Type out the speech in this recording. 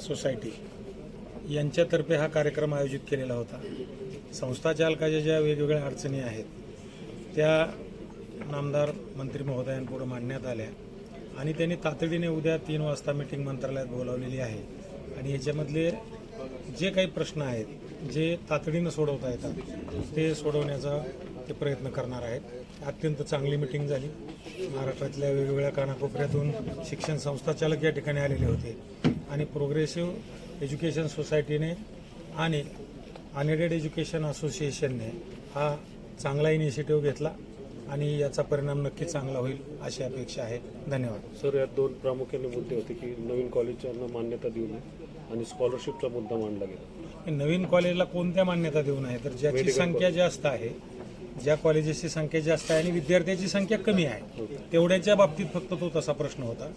Society यांच्यातर्फे हा कार्यक्रम आयोजित केलेला होता. संस्था चालकाच्या ज्या वेगवेगळ्या अडचणी आहेत त्या नामदार मंत्री महोदयांपुढं मांडण्यात आल्या आणि त्यांनी तातडीने उद्या तीन वाजता मिटिंग मंत्रालयात बोलावलेली आहे. आणि याच्यामधले जे काही प्रश्न आहेत जे तातडीनं सोडवता येतात ते सोडवण्याचा ते प्रयत्न करणार आहेत. अत्यंत चांगली मिटिंग झाली. महाराष्ट्रातल्या वेगवेगळ्या कानाकोपऱ्यातून शिक्षण संस्था चालक या ठिकाणी आलेले होते. आणि प्रोग्रेसिव्ह एज्युकेशन सोसायटीने आणि अनएडेड एज्युकेशन असोसिएशनने हा चांगला इनिशिएटिव्ह घेतला आणि याचा परिणाम नक्की चांगला होईल अशी अपेक्षा आहे. धन्यवाद. सर यात दोन प्रामुख्याने मुद्दे होते की नवीन कॉलेजांना मान्यता देऊ नये आणि स्कॉलरशिपचा मुद्दा मांडला गेला. नवीन कॉलेजला कोणत्या मान्यता देऊ नये? तर ज्याची संख्या जास्त आहे ज्या कॉलेजेसची संख्या जास्त आहे आणि विद्यार्थ्याची संख्या कमी आहे तेवढ्याच्या बाबतीत फक्त तो तसा प्रश्न होता.